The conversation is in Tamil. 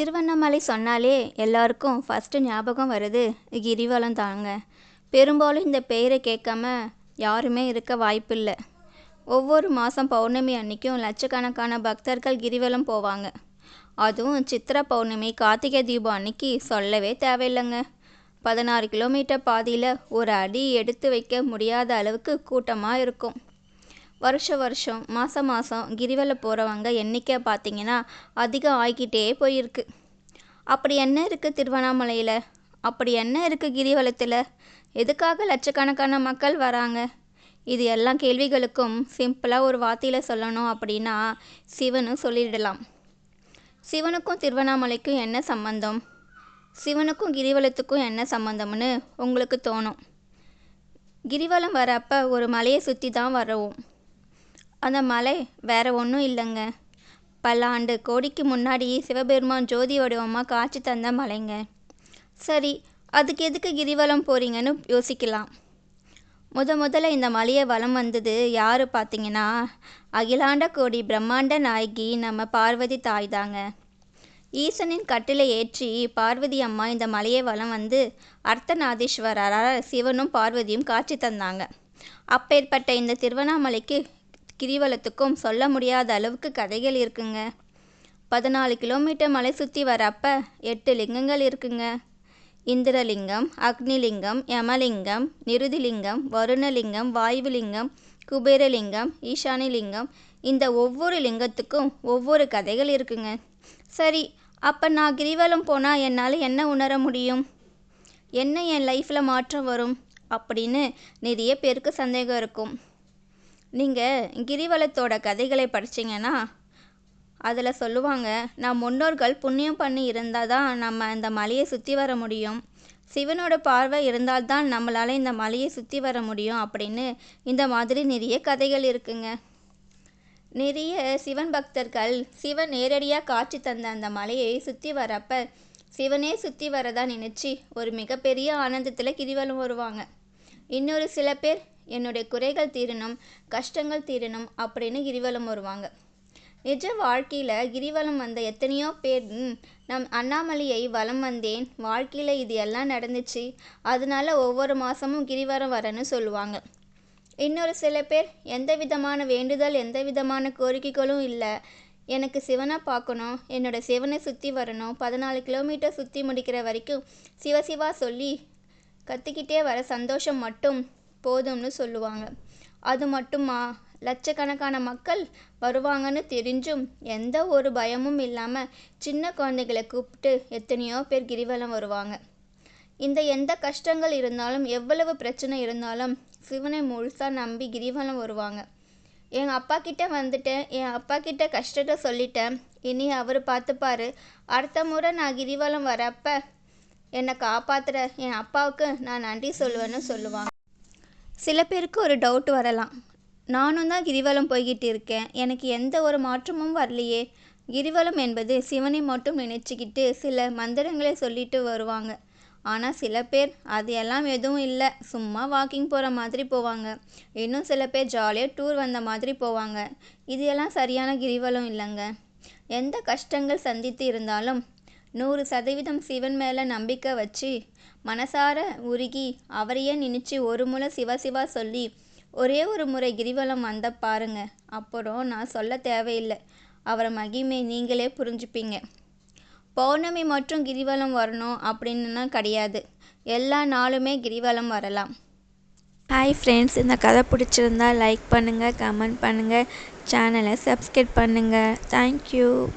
திருவண்ணாமலை சொன்னாலே எல்லாருக்கும் ஃபஸ்ட்டு ஞாபகம் வருது கிரிவலம் தாங்க. பெரும்பாலும் இந்த பெயரை கேட்காம யாருமே இருக்க வாய்ப்பில்லை. ஒவ்வொரு மாதம் பௌர்ணமி அன்னைக்கும் லட்சக்கணக்கான பக்தர்கள் கிரிவலம் போவாங்க. அதுவும் சித்திரை பௌர்ணமி கார்த்திகை தீபம் அன்னைக்கு சொல்லவே தேவையில்லைங்க. பதினாறு கிலோமீட்டர் பாதியில் ஒரு அடி எடுத்து வைக்க முடியாத அளவுக்கு கூட்டமாக இருக்கும். வருஷ வருஷம் மாதம் மாதம் கிரிவலம் போகிறவங்க எண்ணிக்கை பார்த்தீங்கன்னா அதிகம் ஆகிக்கிட்டே போயிருக்கு. அப்படி என்ன இருக்குது திருவண்ணாமலையில்? அப்படி என்ன இருக்குது கிரிவலத்தில்? எதுக்காக லட்சக்கணக்கான மக்கள் வராங்க? இது எல்லா கேள்விகளுக்கும் சிம்பிளாக ஒரு வார்த்தையில் சொல்லணும் அப்படின்னா சிவனும் சொல்லிடலாம். சிவனுக்கும் திருவண்ணாமலைக்கும் என்ன சம்பந்தம்? சிவனுக்கும் கிரிவலத்துக்கும் என்ன சம்பந்தம்னு உங்களுக்கு தோணும். கிரிவலம் வரப்போ ஒரு மலையை சுற்றி தான் வரவும் அந்த மலை வேற ஒன்றும் இல்லைங்க. பல ஆண்டு கோடிக்கு முன்னாடி சிவபெருமான் ஜோதி வடிவமாக காட்சி தந்த மலைங்க. சரி அதுக்கு எதுக்கு கிரிவலம் போகிறீங்கன்னு யோசிக்கலாம். முத முதல்ல இந்த மலையை வலம் வந்தது யார் பார்த்தீங்கன்னா அகிலாண்ட கோடி பிரம்மாண்ட நாயகி நம்ம பார்வதி தாய் தாங்க. ஈசனின் கட்டிலை ஏற்றி பார்வதி அம்மா இந்த மலையை வலம் வந்து அர்த்தநாதீஸ்வரரால் சிவனும் பார்வதியும் காட்சி தந்தாங்க. அப்பேற்பட்ட இந்த திருவண்ணாமலைக்கு கிரிவலத்துக்கும் சொல்ல முடியாத அளவுக்கு கதைகள் இருக்குங்க. பதினாலு கிலோமீட்டர் மலை சுற்றி வரப்ப எட்டு லிங்கங்கள் இருக்குங்க. இந்திரலிங்கம் அக்னிலிங்கம் யமலிங்கம் நிருதிலிங்கம் வருணலிங்கம் வாயுலிங்கம் குபேரலிங்கம் ஈசானிலிங்கம் இந்த ஒவ்வொரு லிங்கத்துக்கும் ஒவ்வொரு கதைகள் இருக்குங்க. சரி அப்போ நான் கிரிவலம் போனால் என்னால் என்ன உணர முடியும்? என்ன என் லைஃப்பில் மாற்றம் வரும்? அப்படின்னு நிறைய பேருக்கு சந்தேகம் இருக்கும். நீங்கள் கிரிவலத்தோட கதைகளை படிச்சிங்கன்னா அதில் சொல்லுவாங்க நான் முன்னோர்கள் புண்ணியம் பண்ணி இருந்தால் தான் நம்ம இந்த மலையை சுற்றி வர முடியும். சிவனோட பார்வை இருந்தால்தான் நம்மளால் இந்த மலையை சுற்றி வர முடியும் அப்படின்னு இந்த மாதிரி நிறைய கதைகள் இருக்குங்க. நிறைய சிவன் பக்தர்கள் சிவன் நேரடியாக காட்சி தந்த அந்த மலையை சுற்றி வரப்ப சிவனே சுற்றி வரதா நினச்சி ஒரு மிகப்பெரிய ஆனந்தத்தில் கிரிவலம் வருவாங்க. இன்னொரு சில பேர் என்னுடைய குறைகள் தீரணும் கஷ்டங்கள் தீரணும் அப்படின்னு கிரிவலம் வருவாங்க. நிஜ வாழ்க்கையில் கிரிவலம் வந்த எத்தனையோ பேர் நம் அண்ணாமலையை வலம் வந்தேன் வாழ்க்கையில் இது எல்லாம் நடந்துச்சு அதனால ஒவ்வொரு மாதமும் கிரிவலம் வரேன்னு சொல்லுவாங்க. இன்னொரு சில பேர் எந்த விதமான வேண்டுதல் எந்த விதமான கோரிக்கைகளும் இல்லை. எனக்கு சிவனை பார்க்கணும் என்னோட சிவனை சுற்றி வரணும் பதினாலு கிலோமீட்டர் சுற்றி முடிக்கிற வரைக்கும் சிவசிவா சொல்லி கத்திக்கிட்டே வர சந்தோஷம் மட்டும் போதும்னு சொல்லுவாங்க. அது மட்டுமா? லட்சக்கணக்கான மக்கள் வருவாங்கன்னு தெரிஞ்சும் எந்த ஒரு பயமும் இல்லாமல் சின்ன குழந்தைகளை கூப்பிட்டு எத்தனையோ பேர் கிரிவலம் வருவாங்க. இந்த எந்த கஷ்டங்கள் இருந்தாலும் எவ்வளவு பிரச்சனை இருந்தாலும் சிவனை முழுசாக நம்பி கிரிவலம் வருவாங்க. என் அப்பா கிட்ட வந்துட்டேன். என் அப்பா கிட்ட கஷ்டத்தை சொல்லிட்டேன். இனி அவர் பார்த்துப்பாரு. அடுத்த முறை நான் கிரிவலம் வரப்ப என்னை காப்பாத்துற என் அப்பாவுக்கு நான் நன்றி சொல்லுவேன்னு சொல்லுவாங்க. சில பேருக்கு ஒரு டவுட் வரலாம். நானும் தான் கிரிவலம் போய்கிட்டு இருக்கேன். எனக்கு எந்த ஒரு மாற்றமும் வரலையே. கிரிவலம் என்பது சிவனை மட்டும் நினச்சிக்கிட்டு சில மந்திரங்களை சொல்லிட்டு வருவாங்க. ஆனால் சில பேர் அது எல்லாம் எதுவும் இல்லை. சும்மா வாக்கிங் போகிற மாதிரி போவாங்க. இன்னும் சில பேர் ஜாலியாக டூர் வந்த மாதிரி போவாங்க. இது எல்லாம் சரியான கிரிவலம் இல்லைங்க. எந்த கஷ்டங்கள் சந்தித்து இருந்தாலும் நூறு சதவீதம் சிவன் மேலே நம்பிக்கை வச்சு மனசார உருகி அவரையே நினைச்சு ஒரு முறை சிவா சொல்லி ஒரே ஒரு முறை கிரிவலம் வந்த பாருங்க. அப்புறம் நான் சொல்ல தேவையில்லை. அவரை மகிமை நீங்களே புரிஞ்சுப்பீங்க. பௌர்ணமி மற்றும் கிரிவலம் வரணும் அப்படின்னுனா கிடையாது. எல்லா நாளுமே கிரிவலம் வரலாம். ஹாய் ஃப்ரெண்ட்ஸ் இந்த கதை பிடிச்சிருந்தா லைக் பண்ணுங்கள் கமெண்ட் பண்ணுங்கள் சேனலை சப்ஸ்கிரைப் பண்ணுங்கள் தேங்க்யூ